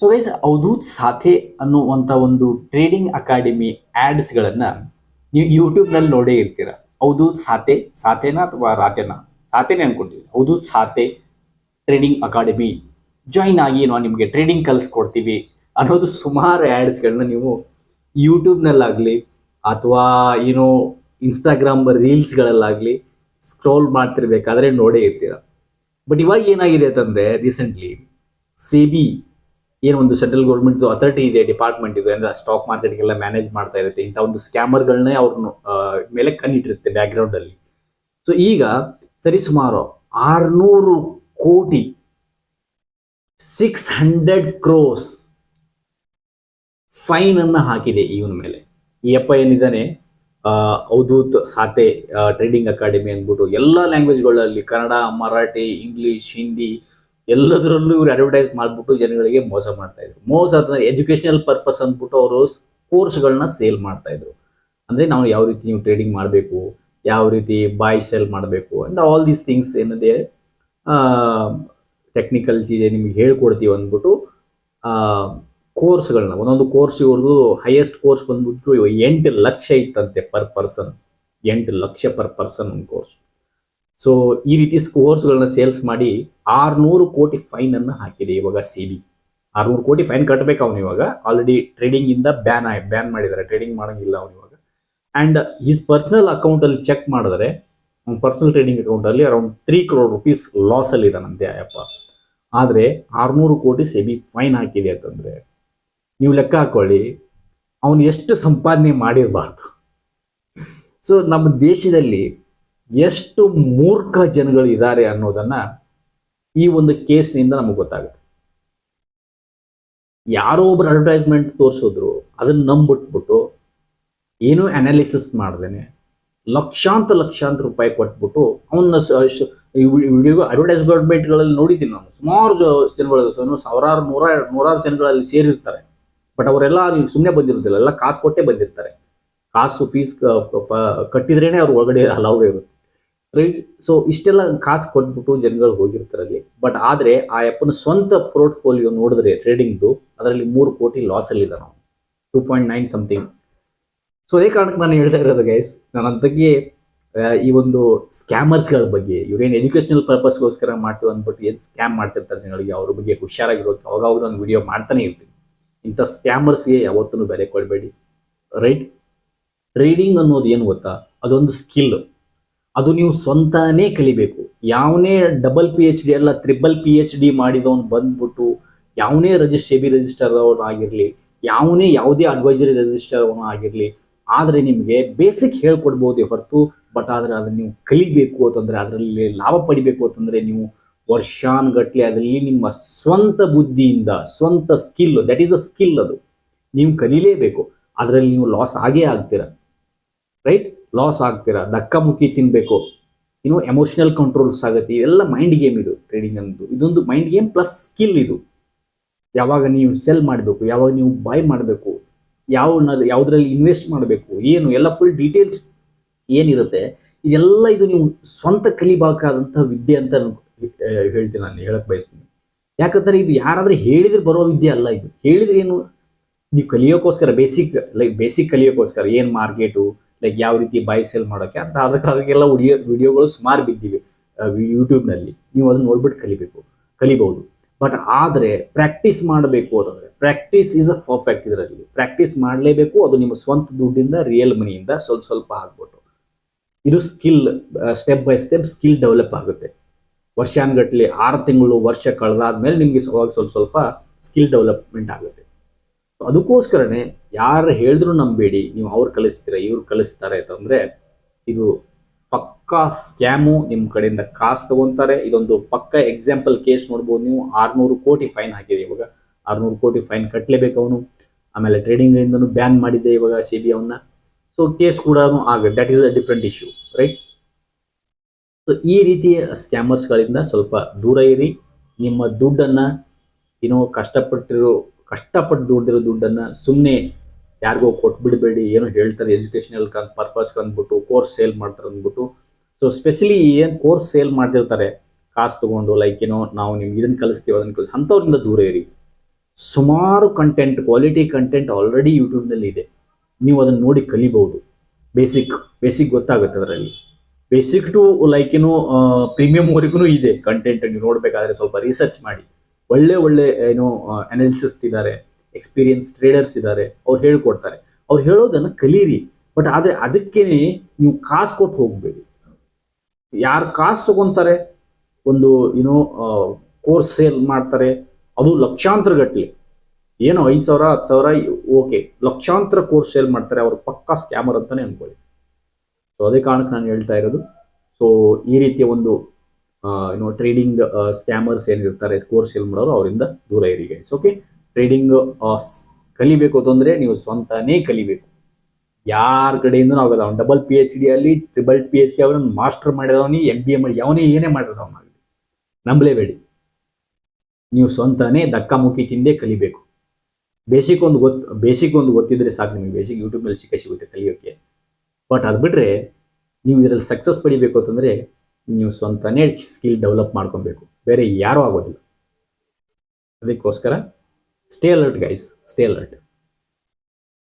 So guys Avadhut ಸಾಥೆ ಅನ್ನುವಂಥ ಒಂದು trading academy ಆ್ಯಡ್ಸ್ಗಳನ್ನು ನೀವು ಯೂಟ್ಯೂಬ್ನಲ್ಲಿ ನೋಡೇ ಇರ್ತೀರ. ಅವಧೂತ್ ಸಾಥೆ, ಸಾಥೆನಾ ಅಥವಾ ರಾತೆನಾ? ಸಾಥೆನೇ ಅನ್ಕೊಂತೀವಿ. Avadhoot Sathe trading academy join ಆಗಿ ನಾವು ನಿಮಗೆ ಟ್ರೇಡಿಂಗ್ ಕಲಿಸ್ಕೊಡ್ತೀವಿ ಅನ್ನೋದು ಸುಮಾರು ಆ್ಯಡ್ಸ್ಗಳನ್ನ ನೀವು ಯೂಟ್ಯೂಬ್ನಲ್ಲಾಗಲಿ ಅಥವಾ ಏನೋ ಇನ್ಸ್ಟಾಗ್ರಾಮ್ ರೀಲ್ಸ್ಗಳಲ್ಲಾಗಲಿ ಸ್ಕ್ರೋಲ್ ಮಾಡ್ತಿರ್ಬೇಕಾದ್ರೆ ನೋಡೇ ಇರ್ತೀರ. ಬಟ್ ಇವಾಗ ಏನಾಗಿದೆ ಅಂತಂದರೆ ರೀಸೆಂಟ್ಲಿ ಸೇಬಿ ಏನು ಒಂದು ಸೆಂಟ್ರಲ್ ಗೌರ್ಮೆಂಟ್ ಅಥಾರಿಟಿ ಇದೆ ಡಿಪಾರ್ಟ್ಮೆಂಟ್ ಇದೆ, ಅಂದ್ರೆ ಸ್ಟಾಕ್ ಮಾರ್ಕೆಟ್ಗೆಲ್ಲ ಮ್ಯಾನೇಜ್ ಮಾಡ್ತಾ ಇರುತ್ತೆ, ಇಂಥ ಒಂದು ಸ್ಕ್ಯಾಮರ್ಗಳನ್ನೇ ಅವ್ರನ್ನ ಮೇಲೆ ಕಣ್ಣಿಟ್ಟಿರುತ್ತೆ ಬ್ಯಾಕ್ಗ್ರೌಂಡ್ ಅಲ್ಲಿ. ಸೊ ಈಗ ಸರಿ ಸುಮಾರು ಆರ್ನೂರು ಕೋಟಿ ಸಿಕ್ಸ್ ಹಂಡ್ರೆಡ್ ಕ್ರೋಸ್ ಫೈನ್ ಅನ್ನ ಹಾಕಿದೆ ಇವನ ಮೇಲೆ. ಈ ಅಪ್ಪ ಏನಿದ್ದಾನೆ ಅವಧೂತ್ ಸಾತೆ ಟ್ರೇಡಿಂಗ್ ಅಕಾಡೆಮಿ ಅಂದ್ಬಿಟ್ಟು ಎಲ್ಲ ಲ್ಯಾಂಗ್ವೇಜ್ಗಳಲ್ಲಿ ಕನ್ನಡ, ಮರಾಠಿ ಇಂಗ್ಲಿಷ್ ಹಿಂದಿ ಎಲ್ಲದರಲ್ಲೂ ಇವ್ರು ಅಡ್ವರ್ಟೈಸ್ ಮಾಡ್ಬಿಟ್ಟು ಜನಗಳಿಗೆ ಮೋಸ ಮಾಡ್ತಾ ಇದ್ರು. ಮೋಸ ಅಂತಂದ್ರೆ ಎಜುಕೇಶನಲ್ ಪರ್ಪಸ್ ಅಂದ್ಬಿಟ್ಟು ಅವರು ಕೋರ್ಸ್ಗಳನ್ನ ಸೇಲ್ ಮಾಡ್ತಾ ಇದ್ರು. ಅಂದ್ರೆ ನಾವು ಯಾವ ರೀತಿ ನೀವು ಟ್ರೇಡಿಂಗ್ ಮಾಡಬೇಕು, ಯಾವ ರೀತಿ ಬಾಯ್ ಸೆಲ್ ಮಾಡಬೇಕು ಅಂಡ್ ಆಲ್ ದೀಸ್ ಥಿಂಗ್ಸ್ ಏನಿದೆ ಟೆಕ್ನಿಕಲ್ ಚೀಜೆ ನಿಮ್ಗೆ ಹೇಳ್ಕೊಡ್ತೀವಿ ಅಂದ್ಬಿಟ್ಟು ಕೋರ್ಸ್ಗಳನ್ನ ಒಂದೊಂದು ಕೋರ್ಸ್ ಇವ್ರದ್ದು ಹೈಯೆಸ್ಟ್ ಕೋರ್ಸ್ ಬಂದ್ಬಿಟ್ಟು ಎಂಟು ಲಕ್ಷ ಇತ್ತಂತೆ ಪರ್ ಪರ್ಸನ್ ಎಂಟು ಲಕ್ಷ ಪರ್ ಪರ್ಸನ್ ಒಂದು ಕೋರ್ಸ್ ಸೊ ಈ ರೀತಿ ಸ್ಕೋರ್ಸ್ಗಳನ್ನ ಸೇಲ್ಸ್ ಮಾಡಿ ಆರ್ನೂರು ಕೋಟಿ ಫೈನ್ ಅನ್ನು ಹಾಕಿದೆ ಇವಾಗ ಸಿ ಬಿ ಆರ್ನೂರು ಕೋಟಿ ಫೈನ್ ಕಟ್ಟಬೇಕು ಅವನು ಇವಾಗ. ಆಲ್ರೆಡಿ ಟ್ರೇಡಿಂಗ್ ಇಂದ ಬ್ಯಾನ್ ಆಯ್ ಬ್ಯಾನ್ ಮಾಡಿದ್ದಾರೆ ಟ್ರೇಡಿಂಗ್ ಮಾಡಂಗಿಲ್ಲ ಅವನು ಇವಾಗ. ಅಂಡ್ ಈಸ್ ಪರ್ಸನಲ್ ಅಕೌಂಟ್ ಅಲ್ಲಿ ಚೆಕ್ ಮಾಡಿದ್ರೆ ಪರ್ಸನಲ್ ಟ್ರೇಡಿಂಗ್ ಅಕೌಂಟ್ ಅಲ್ಲಿ around three crore rupees loss ಅಲ್ಲಿ ಇದಾನಂತೆ ಅಯ್ಯಪ್ಪ ಆದ್ರೆ ಆರ್ನೂರು ಕೋಟಿ ಸೆಬಿ ಫೈನ್ ಹಾಕಿದೆ ಅಂತಂದ್ರೆ, ನೀವು ಲೆಕ್ಕ ಹಾಕೊಳ್ಳಿ, ಅವನು ಎಷ್ಟು ಸಂಪಾದನೆ ಮಾಡಿರಬಾರ್ದು. ಸೊ ನಮ್ಮ ದೇಶದಲ್ಲಿ ಎಷ್ಟು ಮೂರ್ಖ ಜನಗಳು ಇದ್ದಾರೆ ಅನ್ನೋದನ್ನ ಈ ಒಂದು ಕೇಸ್ನಿಂದ ನಮಗೆ ಗೊತ್ತಾಗುತ್ತೆ. ಯಾರೋ ಒಬ್ರು ಅಡ್ವರ್ಟೈಸ್ಮೆಂಟ್ ತೋರಿಸಿದ್ರು, ಅದನ್ನ ನಂಬಿಟ್ಬಿಟ್ಟು ಏನೂ ಅನಾಲಿಸಿಸ್ ಮಾಡ್ದೇನೆ ಲಕ್ಷಾಂತರ ಲಕ್ಷಾಂತರ ರೂಪಾಯಿ ಕೊಟ್ಬಿಟ್ಟು ಅವನ್ನ ವಿಡಿಯೋ ಅಡ್ವರ್ಟೈಸ್ಮೆಂಟ್ಗಳಲ್ಲಿ ನೋಡಿದ್ದೀನಿ ನಾನು. ಸುಮಾರು ಜನಗಳು ಸಾವಿರಾರು, ನೂರ, ನೂರಾರು ಜನಗಳಲ್ಲಿ ಸೇರಿರ್ತಾರೆ. ಬಟ್ ಅವರೆಲ್ಲ ಸುಮ್ಮನೆ ಬಂದಿರೋದಿಲ್ಲ, ಎಲ್ಲ ಕಾಸು ಕೊಟ್ಟೆ ಬಂದಿರ್ತಾರೆ. ಕಾಸು ಫೀಸ್ ಕಟ್ಟಿದ್ರೇನೆ ಅವ್ರ ಒಳಗಡೆ ಅಲೌಡ್ ಇರುತ್ತೆ. ರೈಟ್ ಸೊ ಇಷ್ಟೆಲ್ಲ ಕಾಸು ಕೊಟ್ಬಿಟ್ಟು ಜನಗಳು ಹೋಗಿರ್ತಾರೆ ಅಲ್ಲಿ. ಬಟ್ ಆದರೆ ಆ ಅಪ್ಪನ ಸ್ವಂತ ಪೋರ್ಟ್ಫೋಲಿಯೋ ನೋಡಿದ್ರೆ ಟ್ರೇಡಿಂಗ್ದು ಅದರಲ್ಲಿ ಮೂರು ಕೋಟಿ ಲಾಸ್ ಅಲ್ಲಿ ಇದ್ದಾನೆ two point nine something so ಅದೇ ಕಾರಣಕ್ಕೆ ನಾನು ಹೇಳ್ತಾ ಇರೋದು ಗೈಸ್ ನಾನು ಬಗ್ಗೆ ಈ ಒಂದು ಸ್ಕ್ಯಾಮರ್ಸ್ಗಳ ಬಗ್ಗೆ ಇವ್ರೇನು ಎಜುಕೇಶನಲ್ ಪರ್ಪಸ್ಗೋಸ್ಕರ ಮಾಡ್ತೀವಿ ಅಂದ್ಬಿಟ್ಟು ಏನು ಸ್ಕ್ಯಾಮ್ ಮಾಡ್ತಿರ್ತಾರೆ ಜನಗಳಿಗೆ, ಅವ್ರ ಬಗ್ಗೆ ಹುಷಾರಾಗಿರೋಕೆ ಅವಾಗ ಒಂದು ವಿಡಿಯೋ ಮಾಡ್ತಾನೆ ಇರ್ತೀನಿ. ಇಂಥ ಸ್ಕ್ಯಾಮರ್ಸ್ಗೆ ಯಾವತ್ತೂ ಬೆಲೆ ಕೊಡಬೇಡಿ. ರೈಟ್ ಟ್ರೇಡಿಂಗ್ ಅನ್ನೋದು ಏನು ಗೊತ್ತಾ? ಅದೊಂದು ಸ್ಕಿಲ್ ಅದು ನೀವು ಸ್ವಂತನೇ ಕಲಿಬೇಕು. ಯಾವನೇ ಡಬಲ್ ಪಿ ಎಚ್ ಡಿ ಅಲ್ಲ ತ್ರಿಬಲ್ ಪಿ ಎಚ್ ಡಿ ಮಾಡಿದವನು ಬಂದ್ಬಿಟ್ಟು, ಯಾವನೇ ರಜಿಸ್ಟರ್ ಸೆಬಿ ರಿಜಿಸ್ಟರ್ ಆಗಿರಲಿ, ಯಾವನೇ ಯಾವುದೇ ಅಡ್ವೈಸರಿ ರಿಜಿಸ್ಟರ್ ಅವನು ಆಗಿರಲಿ, ಆದರೆ ನಿಮಗೆ ಬೇಸಿಕ್ ಹೇಳ್ಕೊಡ್ಬೋದು ಹೊರತು ಬಟ್ ಆದರೆ ಅದನ್ನ ನೀವು ಕಲಿಬೇಕು ಅಂತಂದರೆ ಅದರಲ್ಲಿ ಲಾಭ ಪಡಿಬೇಕು ಅಂತಂದ್ರೆ ನೀವು ವರ್ಷಾನುಗಟ್ಲೆ ಅದರಲ್ಲಿ ನಿಮ್ಮ ಸ್ವಂತ ಬುದ್ಧಿಯಿಂದ, ಸ್ವಂತ skill that is a skill ಅದು. ನೀವು ಕಲೀಲೇಬೇಕು. ಅದರಲ್ಲಿ ನೀವು ಲಾಸ್ ಆಗೇ ಆಗ್ತೀರ. ರೈಟ್ ಲಾಸ್ ಆಗ್ತೀರಾ? ಧಕ್ಕಮುಕ್ಕಿ ತಿನ್ಬೇಕು. ಇನ್ನು ಎಮೋಷನಲ್ ಕಂಟ್ರೋಲ್ಸ್ ಆಗುತ್ತೆ. ಇವೆಲ್ಲ ಮೈಂಡ್ ಗೇಮ್ ಇದು ಟ್ರೇಡಿಂಗ್ ಅನ್ನೋದು. ಇದೊಂದು ಮೈಂಡ್ ಗೇಮ್ ಪ್ಲಸ್ ಸ್ಕಿಲ್ ಇದು. ಯಾವಾಗ ನೀವು ಸೆಲ್ ಮಾಡಬೇಕು, ಯಾವಾಗ ನೀವು ಬೈ ಮಾಡಬೇಕು, ಯಾವ ಯಾವುದ್ರಲ್ಲಿ ಇನ್ವೆಸ್ಟ್ ಮಾಡಬೇಕು, ಏನು, ಎಲ್ಲ ಫುಲ್ ಡೀಟೇಲ್ಸ್ ಏನಿರುತ್ತೆ, ಇದೆಲ್ಲ ಇದು ನೀವು ಸ್ವಂತ ಕಲಿಬೇಕಾದಂತಹ ವಿದ್ಯೆ ಅಂತ ಹೇಳ್ತೀನಿ, ನಾನು ಹೇಳಕ್ ಬಯಸ್ತೀನಿ. ಯಾಕಂದ್ರೆ ಇದು ಯಾರಾದ್ರೂ ಹೇಳಿದ್ರೆ ಬರೋ ವಿದ್ಯೆ ಅಲ್ಲ ಇದು. ಹೇಳಿದ್ರೆ ಏನು, ನೀವು ಕಲಿಯೋಕ್ಕೋಸ್ಕರ ಬೇಸಿಕ್ ಲೈಕ್ ಬೇಸಿಕ್ ಕಲಿಯೋಕ್ಕೋಸ್ಕರ ಏನು ಮಾರ್ಕೆಟು ಲೈಕ್ ಯಾವ ರೀತಿ ಬೈ ಸೇಲ್ ಮಾಡೋಕ್ಕೆ ಅಂತ ಅದಕ್ಕೆ ಅದಕ್ಕೆಲ್ಲ ವಿಡಿಯೋ ವಿಡಿಯೋಗಳು ಸುಮಾರು ಬಿದ್ದಿವೆ ಯೂಟ್ಯೂಬ್ನಲ್ಲಿ ನೀವು ಅದನ್ನ ನೋಡ್ಬಿಟ್ಟು ಕಲಿಬೇಕು, ಕಲಿಬಹುದು. ಬಟ್ ಆದರೆ ಪ್ರಾಕ್ಟೀಸ್ ಮಾಡಬೇಕು ಅಂತಂದರೆ ಪ್ರಾಕ್ಟೀಸ್ ಈಸ್ ಅ ಪರ್ಫೆಕ್ಟ್ ಇದರಲ್ಲಿ. ಪ್ರಾಕ್ಟೀಸ್ ಮಾಡಲೇಬೇಕು, ಅದು ನಿಮ್ಮ ಸ್ವಂತ ದುಡ್ಡಿಂದ ರಿಯಲ್ ಮನಿಯಿಂದ ಸ್ವಲ್ಪ ಸ್ವಲ್ಪ ಆಗ್ಬಿಟ್ಟು. ಇದು skill step by step skill develop ಆಗುತ್ತೆ. ವರ್ಷಾನುಗಟ್ಲೆ ಆರು ತಿಂಗಳು, ವರ್ಷ ಕಳೆದಾದ್ಮೇಲೆ ನಿಮಗೆ ಸ್ವಲ್ಪ ಸ್ವಲ್ಪ ಸ್ಕಿಲ್ ಡೆವಲಪ್ಮೆಂಟ್ ಆಗುತ್ತೆ. ಅದಕ್ಕೋಸ್ಕರನೇ ಯಾರು ಹೇಳಿದ್ರು ನಂಬೇಡಿ, ನೀವು ಅವ್ರು ಕಲಿಸ್ತೀರ, ಇವ್ರು ಕಲಿಸ್ತಾರೆ ಅಂತಂದ್ರೆ ಇದು ಪಕ್ಕಾ ಸ್ಕ್ಯಾಮು ನಿಮ್ಮ ಕಡೆಯಿಂದ ಕಾಸು ತಗೊಂತಾರೆ. ಇದೊಂದು ಪಕ್ಕ ಎಕ್ಸಾಂಪಲ್ ಕೇಸ್ ನೋಡ್ಬೋದು ನೀವು. ಆರ್ನೂರು ಕೋಟಿ ಫೈನ್ ಹಾಕಿದೆ ಇವಾಗ. ಆರ್ನೂರು ಕೋಟಿ ಫೈನ್ ಕಟ್ಟಲೇಬೇಕು ಅವನು. ಆಮೇಲೆ ಟ್ರೇಡಿಂಗ್ ಇಂದನು ಬ್ಯಾನ್ ಮಾಡಿದ್ದೆ ಇವಾಗ ಸಿ ಬಿ ಅವನ್ನ ಸೊ ಕೇಸ್ ಕೂಡ ಆಗುತ್ತೆ that is a different issue right so ಈ ರೀತಿಯ ಸ್ಕ್ಯಾಮರ್ಸ್ಗಳಿಂದ ಸ್ವಲ್ಪ ದೂರ ಇರಿ. ನಿಮ್ಮ ದುಡ್ಡನ್ನ, ಏನೋ ಕಷ್ಟಪಟ್ಟಿರೋ ಕಷ್ಟಪಟ್ಟು ದುಡ್ದಿರೋ ದುಡ್ಡನ್ನ ಸುಮ್ಮನೆ ಯಾರಿಗೋ ಕೊಟ್ಬಿಡಬೇಡಿ, ಏನೋ ಹೇಳ್ತಾರೆ ಎಜುಕೇಷನಲ್ ಪರ್ಪಸ್ ಅಂದ್ಬಿಟ್ಟು, ಕೋರ್ಸ್ ಸೇಲ್ ಮಾಡ್ತಾರೆ ಅಂದ್ಬಿಟ್ಟು. ಸೊ ಸ್ಪೆಷಲಿ ಏನು ಕೋರ್ಸ್ ಸೇಲ್ ಮಾಡ್ತಿರ್ತಾರೆ, ಕಾಸು ತಗೊಂಡು ಲೈಕ್ ಏನೋ ನಾವು ನಿಮ್ಗೆ ಇದನ್ನು ಕಲಿಸ್ತೀವಿ, ಅದನ್ನು ಕಲಿಸ್, ಅಂಥವ್ರಿಂದ ದೂರ ಇರಿ. ಸುಮಾರು ಕಂಟೆಂಟ್ ಕ್ವಾಲಿಟಿ ಕಂಟೆಂಟ್ ಆಲ್ರೆಡಿ ಯೂಟ್ಯೂಬ್ನಲ್ಲಿ ಇದೆ ನೀವು ಅದನ್ನು ನೋಡಿ ಕಲಿಬಹುದು. ಬೇಸಿಕ್ ಬೇಸಿಕ್ ಗೊತ್ತಾಗುತ್ತೆ ಅದರಲ್ಲಿ. ಬೇಸಿಕ್ ಟು ಲೈಕ್ ಏನು ಪ್ರೀಮಿಯಂವರೆಗೂ ಇದೆ ಕಂಟೆಂಟ್ ನೀವು ನೋಡಬೇಕಾದ್ರೆ ಸ್ವಲ್ಪ ರಿಸರ್ಚ್ ಮಾಡಿ. ಒಳ್ಳೆ ಒಳ್ಳೆ, ಏನು ಅನಾಲಿಸಿಸ್ಟ್ ಇದ್ದಾರೆ ಎಕ್ಸ್ಪೀರಿಯನ್ಸ್ ಟ್ರೇಡರ್ಸ್ ಇದ್ದಾರೆ, ಅವ್ರು ಹೇಳ್ಕೊಡ್ತಾರೆ. ಅವ್ರು ಹೇಳೋದನ್ನು ಕಲೀರಿ. ಬಟ್ ಆದರೆ ಅದಕ್ಕೆ ನೀವು ಕಾಸು ಕೊಟ್ಟು ಹೋಗಬೇಡಿ. ಯಾರು ಕಾಸು ತಗೊಂತಾರೆ, ಒಂದು ಏನೋ ಕೋರ್ಸ್ ಸೇಲ್ ಮಾಡ್ತಾರೆ, ಅದು ಲಕ್ಷಾಂತರ ಗಟ್ಟಲೆ ಏನೋ ಐದು ಸಾವಿರ, ಹತ್ತು ಸಾವಿರ ಓಕೆ ಲಕ್ಷಾಂತರ ಕೋರ್ಸ್ ಸೇಲ್ ಮಾಡ್ತಾರೆ, ಅವರು ಪಕ್ಕಾ ಸ್ಕ್ಯಾಮರ್ ಅಂತಾನೆ ಅನ್ಕೊಳ್ಳಿ. ಸೊ ಅದೇ ಕಾರಣಕ್ಕೆ ನಾನು ಹೇಳ್ತಾ ಇರೋದು. ಸೊ ಈ ರೀತಿಯ ಒಂದು ಏನೋ ಟ್ರೇಡಿಂಗ್ ಸ್ಕ್ಯಾಮರ್ಸ್ ಏನಿರ್ತಾರೆ ಕೋರ್ಸ್ ಸೇಲ್ ಮಾಡೋರು ಅವರಿಂದ ದೂರ ಇರಿ ಗೈಸ್ ಓಕೆ ಟ್ರೇಡಿಂಗ್ ಕಲಿಬೇಕು ಅಂತಂದ್ರೆ ನೀವು ಸ್ವಂತನೇ ಕಲಿಬೇಕು. ಯಾರ ಕಡೆಯಿಂದ ಆಗಲ್ಲ. ಅವ್ನು ಡಬಲ್ ಪಿ ಎಚ್ ಡಿ ಅಲ್ಲಿ ಟ್ರಿಬಲ್ ಪಿ ಎಚ್ ಡಿ ಅವ್ರನ್ನ ಮಾಸ್ಟರ್ ಮಾಡಿದವನಿ ಎಂ ಬಿ ಎ ಮಾಡಿ ಅವನೇ ಏನೇ ಮಾಡಿದವನಾಗಲಿ ನಂಬಲೇಬೇಡಿ. ನೀವು ಸ್ವಂತನೇ ಧಕ್ಕಾಮುಕ್ಕಿ ತಿಂದೇ ಕಲಿಬೇಕು. ಬೇಸಿಕ್ ಒಂದು ಗೊತ್ತು ಬೇಸಿಕ್ ಒಂದು ಗೊತ್ತಿದ್ರೆ ಸಾಕು ನಿಮಗೆ. ಬೇಸಿಕ್ ಯೂಟ್ಯೂಬ್ನಲ್ಲಿ ಸಿಕ್ಕ ಸಿಗುತ್ತೆ ಕಲಿಯೋಕ್ಕೆ ಬಟ್ ಅದು ಬಿಟ್ಟರೆ ನೀವು ಇದರಲ್ಲಿ ಸಕ್ಸಸ್ ಪಡಿಬೇಕು ಅಂತಂದರೆ ನೀವು ಸ್ವಂತನೇ ಸ್ಕಿಲ್ ಡೆವಲಪ್ ಮಾಡ್ಕೊಬೇಕು. ಬೇರೆ ಯಾರೂ ಆಗೋದಿಲ್ಲ. ಅದಕ್ಕೋಸ್ಕರ stay alert guys stay alert